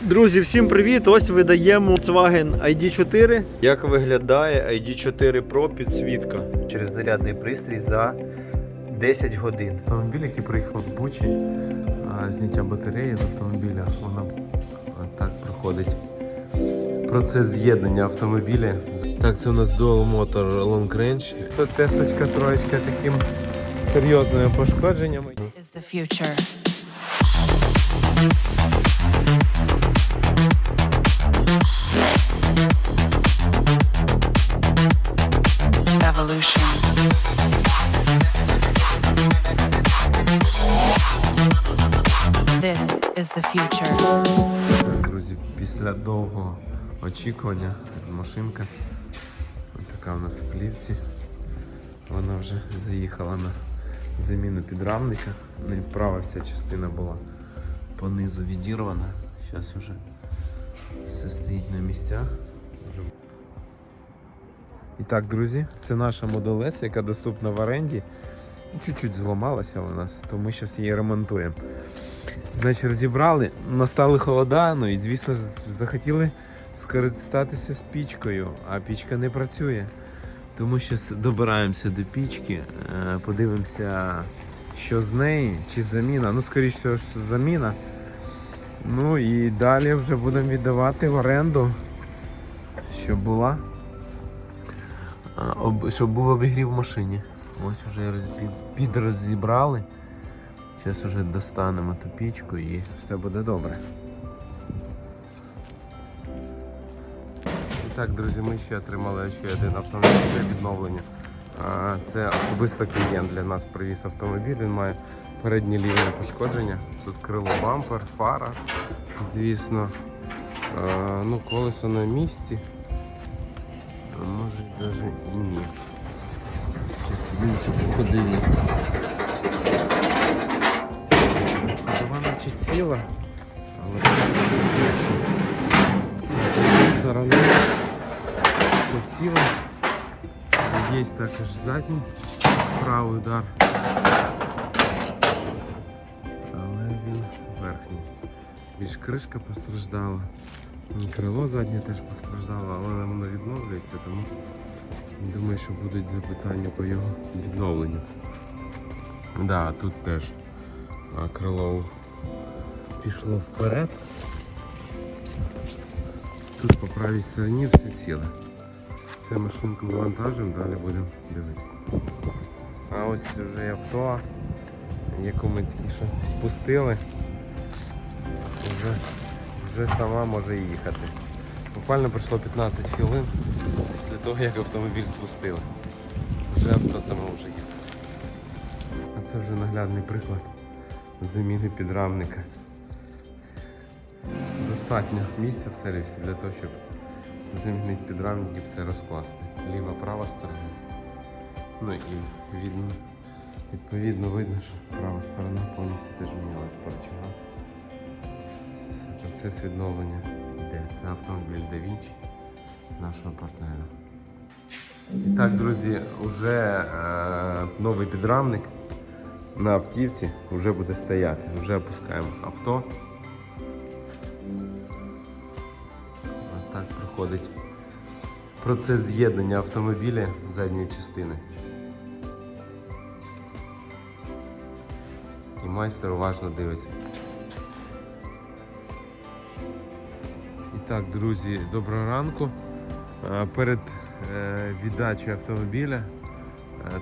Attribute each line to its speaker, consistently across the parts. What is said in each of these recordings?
Speaker 1: Друзі, всім привіт! Ось видаємо Volkswagen ID4. Як виглядає ID4 Pro підсвітка через зарядний пристрій за 10 годин.
Speaker 2: Автомобіль, який приїхав з Бучі, зняття батареї з автомобіля, воно так проходить. Процес з'єднання автомобіля. Так, це у нас Dual Motor Long Range. Тут тесточка троєчка таким серйозними пошкодженнями.
Speaker 3: is the future. Future.
Speaker 2: Друзі, після довгого очікування машинка ось така у нас в плівці. Вона вже заїхала на заміну підрамника. Права вся частина була понизу відірвана. Зараз вже все стоїть на місцях. І так, друзі, це наша Model S, яка доступна в оренді. Чуть-чуть зламалася у нас, то ми зараз її ремонтуємо. Значить, розібрали, настали холода, ну і звісно ж захотіли скористатися спічкою, а пічка не працює. Тому що добираємося до пічки, е, подивимося, що з неї, чи заміна. Ну, скоріше що заміна. Ну і далі вже будемо віддавати в оренду, щоб була. Щоб був обігрів в машині. Ось вже роз- під- підрозібрали. Зараз вже достанемо ту пічку і все буде добре. І так, друзі, ми ще отримали ще один автомобіль для відновлення. Це особисто клієнт для нас привіз автомобіль. Він має переднє ліве пошкодження. Тут крило бампер, фара, звісно. Ну, колесо на місці. Може навіть і ні. Зараз подивіться по чи ціла, але з цієї сторони поціла. Є також задній правий удар. Але він верхній. Більш кришка постраждала. Крило заднє теж постраждало, але воно відновлюється, тому думаю, що будуть запитання по його відновленню. Да, тут теж крило пішло вперед. Тут по правій стороні все ціле. Все машинку вивантажуємо, далі будемо дивитися. А ось вже авто, яку ми тільки що спустили, вже, вже сама може їхати. Буквально пройшло 15 хвилин після того, як автомобіль спустили. Вже авто саме вже їздить. А це вже наглядний приклад заміни підрамника. Достатньо місця в сервісі для того, щоб замінити підрамник і все розкласти. Ліва, права сторона. Ну і видно, відповідно видно, що права сторона повністю теж мінялась по рычагам. Процес відновлення йде. Це автомобіль Da Vinci нашого партнера. І так, друзі, вже е, новий підрамник на автівці вже буде стояти. Вже опускаємо авто. Проходить процес з'єднання автомобіля задньої частини. І майстер уважно дивиться. І так, друзі, доброго ранку. Перед е, віддачею автомобіля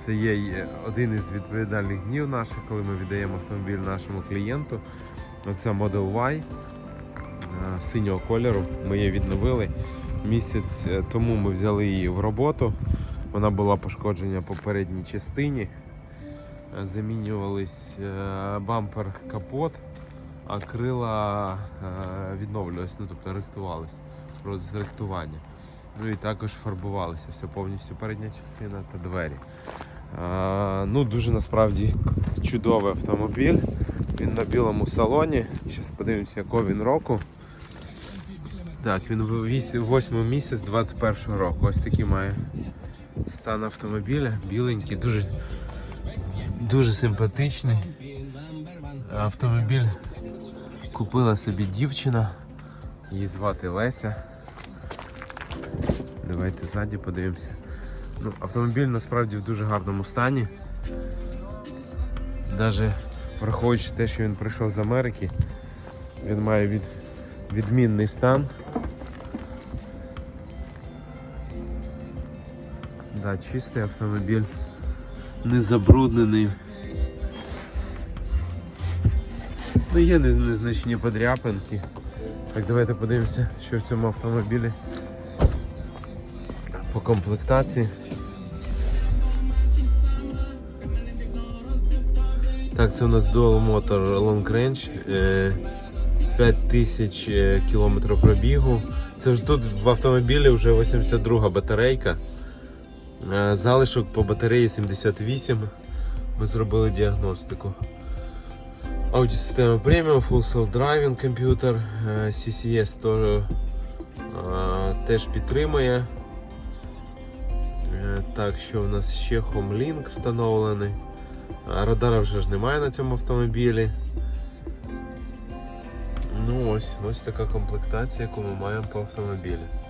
Speaker 2: це є один із відповідальних днів наших, коли ми віддаємо автомобіль нашому клієнту. Оце Model Y синього кольору. Ми її відновили. Місяць е, тому ми взяли її в роботу. Вона була пошкоджена по передній частині. Е, Замінювались е, бампер капот, а крила відновлювалися, ну тобто рихтувалися. Процес рихтування. Ну і також фарбувалися все повністю передня частина та двері. Ну Дуже насправді чудовий автомобіль. Він на білому салоні. Зараз подивимося, якого він року. Так, він 8 місяць 21 року. Ось такий має стан автомобіля. Біленький, дуже, дуже симпатичний. Автомобіль купила собі дівчина. Її звати Леся. Давайте ззаді подивимося. Ну, автомобіль насправді в дуже гарному стані. Навіть враховуючи те, що він прийшов з Америки, він має від, відмінний стан. Да, чистий автомобіль, не забруднений. Ну, є незначні подряпинки. Так, давайте подивимося, що в цьому автомобілі по комплектації. Так, це у нас Dual Motor Long Range. е, 5000 е, кілометрів пробігу. Це ж тут в автомобілі вже 82 батарейка. Е, Залишок по батареї 78. Ми зробили діагностику. Аудіосистема преміум, Full Self Driving комп'ютер, е, CCS е, теж підтримує. Е, Так, що у нас ще Homelink встановлений. Радара вже ж немає на цьому автомобілі. Ну ось, ось така комплектація, яку ми маємо по автомобілі.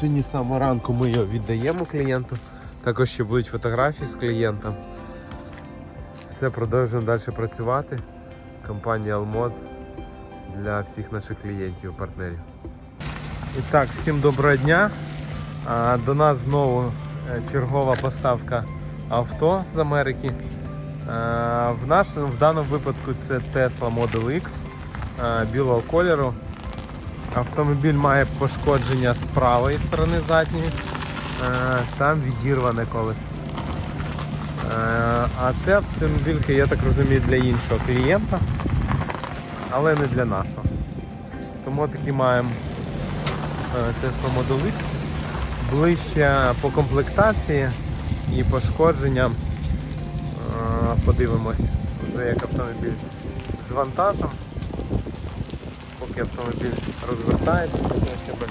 Speaker 2: Сьогодні самого ранку ми його віддаємо клієнту. Також ще будуть фотографії з клієнтом. Все, продовжуємо далі працювати. Компанія Almod для всіх наших клієнтів, партнерів. І так, всім доброго дня. До нас знову е, чергова поставка авто з Америки. В, нашому, в даному випадку це Tesla Model X білого кольору. Автомобіль має пошкодження з правої сторони задньої, е, там відірване колесо. Е, А це автомобіль, я так розумію, для іншого клієнта, але не для нашого. Тому таки маємо е, Tesla Model X. Ближче по комплектації і пошкодженням. Подивимось вже як автомобіль з вантажем. Поки автомобіль розвертається, щоб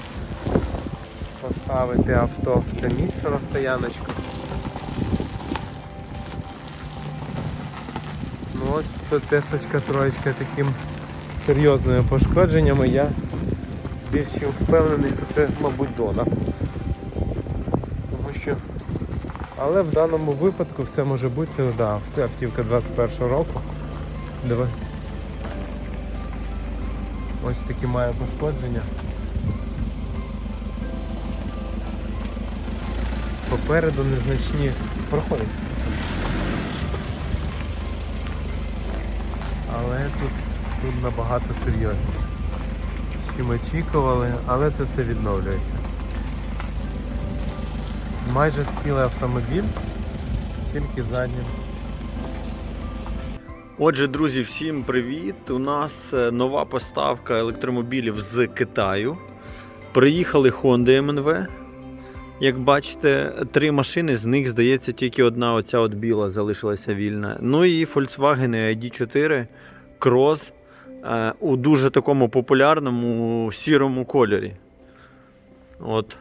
Speaker 2: поставити авто в це місце на стояночку. Ну ось тут Теслочка троєчка таким серйозними пошкодженнями. Я більш чим впевнений, що це, мабуть, дона. Тому що... Але в даному випадку все може бути, да, автівка 21 року. Давай. Ось такі має пошкодження. Попереду незначні проходить. Але тут, тут набагато серйозніше. Чим очікували, але це все відновлюється. Майже цілий автомобіль, тільки заднім.
Speaker 1: Отже, друзі, всім привіт! У нас е, нова поставка електромобілів з Китаю. Приїхали Honda MNV. Як бачите, три машини, з них, здається, тільки одна оця от біла залишилася вільна. Ну і Volkswagen ID4 Cross е, у дуже такому популярному сірому кольорі. От,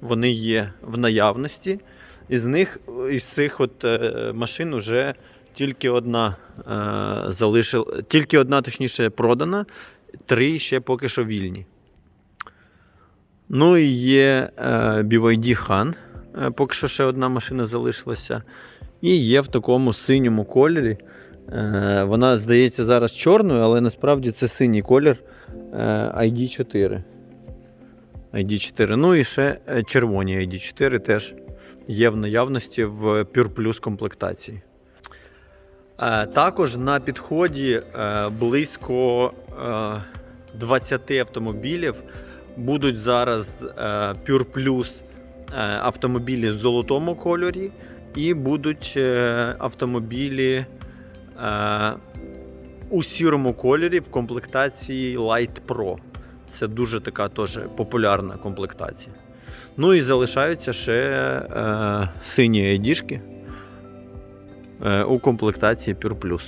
Speaker 1: вони є в наявності. Із них, із цих от, е, машин вже тільки одна е, залишила, тільки одна, точніше, продана, три ще поки що вільні. Ну і є е, BYD Han, е, поки що ще одна машина залишилася. І є в такому синьому кольорі. Е, вона здається зараз чорною, але насправді це синій колір е, ID4. ID4. Ну і ще е, червоні ID4 теж є в наявності в Pure Plus комплектації. Е, Також на підході е, близько е, 20 автомобілів будуть зараз е, Pure Plus е, автомобілі в золотому кольорі, і будуть е, автомобілі е, у сірому кольорі в комплектації Light Pro. Це дуже така теж популярна комплектація. Ну і залишаються ще е, сині айдішки е, у комплектації Pure Plus.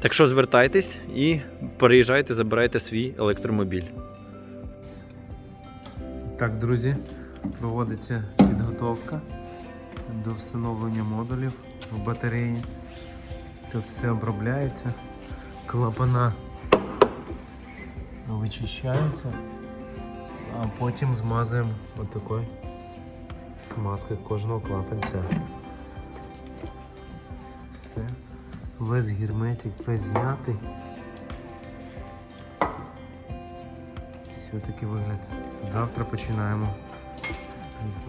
Speaker 1: Так що звертайтесь і переїжджайте, забирайте свій електромобіль.
Speaker 2: Так, друзі, проводиться підготовка до встановлення модулів в батареї. Тут все обробляється. клапана вичищаються, а потім змазуємо отакою смазкою кожного клапанця. Все. Весь герметик, весь знятий. Все такий вигляд. Завтра починаємо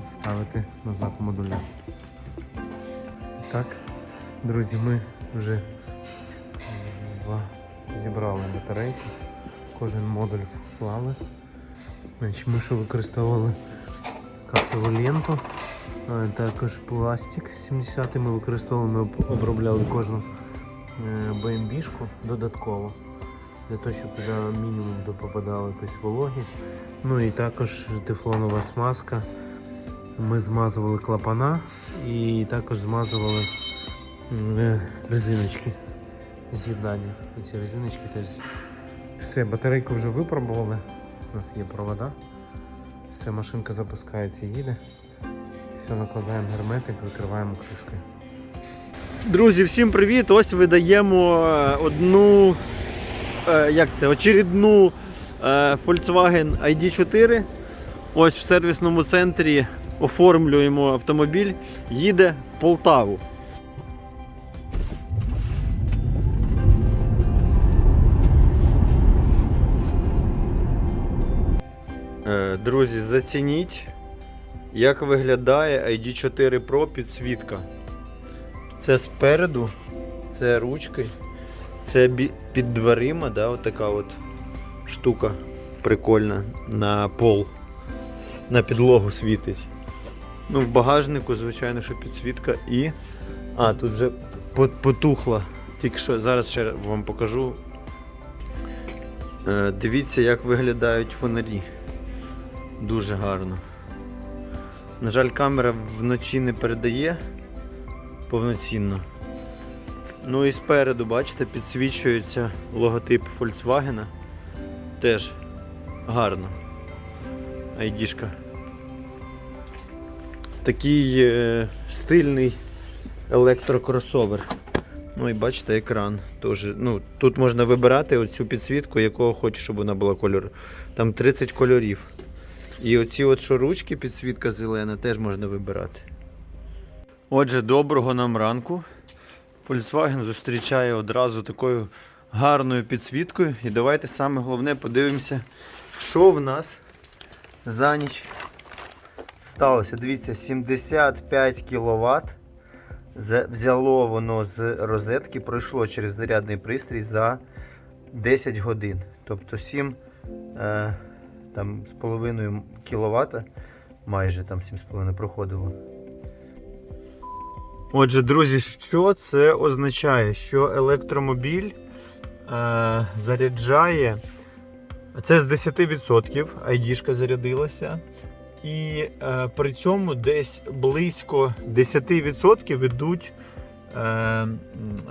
Speaker 2: ставити назад модуля. Так, друзі, ми вже зібрали батарейки. Кожен модуль вклали. Ми що використовували картову ленту, також пластик 70 ми об- обробляли кожну е, БМБшку додатково. Для того, щоб туди мінімум попадало якось вологі. Ну і також тефлонова смазка. Ми змазували клапана і також змазували е, резиночки з'єднання. Ці резиночки теж. Все, батарейку вже випробували. У нас є провода. Все, машинка запускається, їде. Все, накладаємо герметик, закриваємо кришкою.
Speaker 1: Друзі, всім привіт! Ось видаємо е, одну, е, як це, очередну е, Volkswagen ID4. Ось в сервісному центрі оформлюємо автомобіль, їде в Полтаву. Друзі, зацініть, як виглядає ID4 Pro підсвітка. Це спереду, це ручки, це під дверима, да, от така от штука прикольна на пол, на підлогу світить. Ну, в багажнику, звичайно, що підсвітка і. А, тут вже по- потухла. Тільки що зараз ще вам покажу. Е, дивіться, як виглядають фонарі. Дуже гарно. На жаль, камера вночі не передає повноцінно. Ну і спереду, бачите, підсвічується логотип Volkswagen. Теж гарно. Айдішка. Такий е, стильний електрокросовер. Ну і бачите екран. Теж, ну, тут можна вибирати оцю підсвітку, якого хочеш, щоб вона була кольору. Там 30 кольорів. І оці от що ручки, підсвітка зелена, теж можна вибирати. Отже, доброго нам ранку. Volkswagen зустрічає одразу такою гарною підсвіткою. І давайте саме головне подивимося, що в нас за ніч сталося. Дивіться, 75 кВт. Взяло воно з розетки, пройшло через зарядний пристрій за 10 годин. Тобто 7 е, там, з половиною кВт, майже там 7,5 проходило. Отже, друзі, що це означає? Що електромобіль е, заряджає. Це з 10% айдішка зарядилася. І е, при цьому десь близько 10% йдуть е,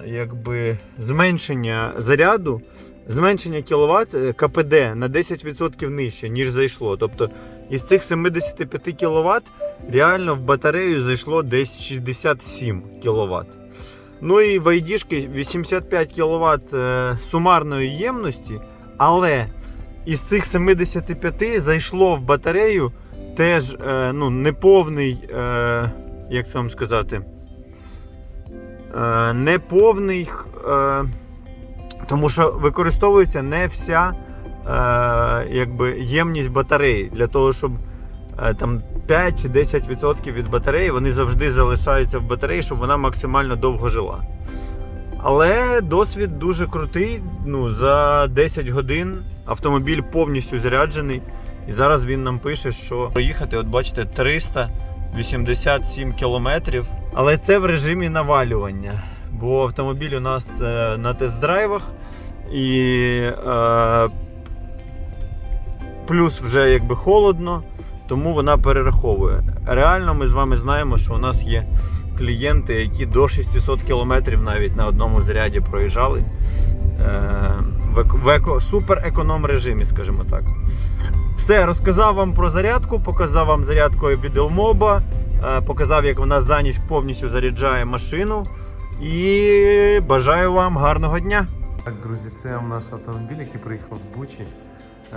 Speaker 1: якби зменшення заряду, зменшення кіловат е, КПД на 10% нижче, ніж зайшло. Тобто із цих 75 кВт реально в батарею зайшло десь 67 кВт. Ну і в айдішки 85 кВт сумарної ємності, але із цих 75 зайшло в батарею теж е, ну, неповний, е, як це вам сказати, неповний, тому що використовується не вся е, якби, ємність батареї для того, щоб е, там 5 чи 10% від батареї вони завжди залишаються в батареї, щоб вона максимально довго жила. Але досвід дуже крутий. Ну, за 10 годин автомобіль повністю заряджений. І зараз він нам пише, що проїхати, от бачите, 387 кілометрів. Але це в режимі навалювання. Бо автомобіль у нас е, на тест-драйвах і е, плюс вже якби холодно, тому вона перераховує. Реально ми з вами знаємо, що у нас є клієнти, які до 600 км навіть на одному заряді проїжджали. Е, в еко- супер економ режимі, скажімо так. Все, розказав вам про зарядку, показав вам зарядку від Elmoba, е, показав, як вона за ніч повністю заряджає машину. І бажаю вам гарного дня!
Speaker 2: Так, друзі, це наш автомобіль, який приїхав з Бучі. Е,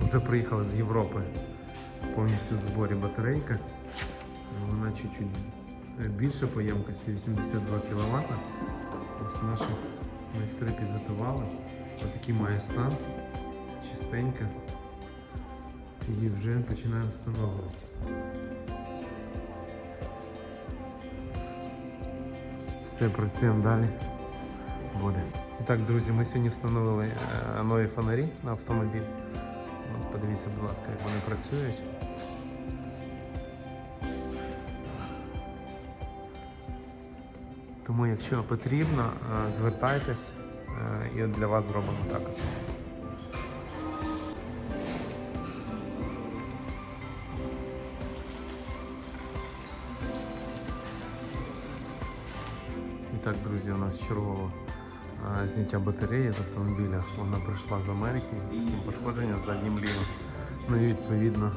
Speaker 2: вже приїхав з Європи. Повністю в зборі батарейка. Вона чуть-чуть більше по ємкості, 82 кВт. Ось наші майстри підготували. Отакий має стан, чистенька. І вже починаємо встановлювати. Все, працюємо далі. Буде. І так, друзі, ми сьогодні встановили е, нові фонарі на автомобіль. Подивіться, будь ласка, як вони працюють. Тому, якщо потрібно, е, звертайтесь е, і для вас зробимо також. Так, друзі, у нас чергове зняття батареї з автомобіля. Вона прийшла з Америки з таким пошкодженням заднім лівим. Ну і відповідно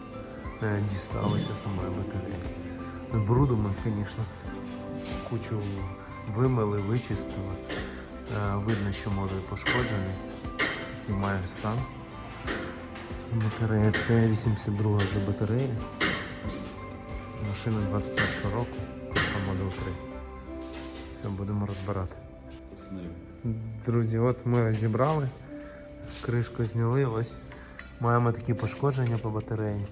Speaker 2: е, дісталася сама батарея. Бруду ми, звісно, кучу вимили, вичистили. Е, Видно, що може пошкоджений і має стан. Батарея це 82 вже батарея. Машина 21 року, а Model 3. Все, будемо розбирати. Друзі, от ми розібрали, кришку зняли, ось маємо такі пошкодження по батареї.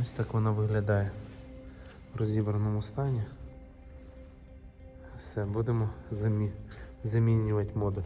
Speaker 2: Ось так вона виглядає в розібраному стані. Все, будемо замі... замінювати модуль.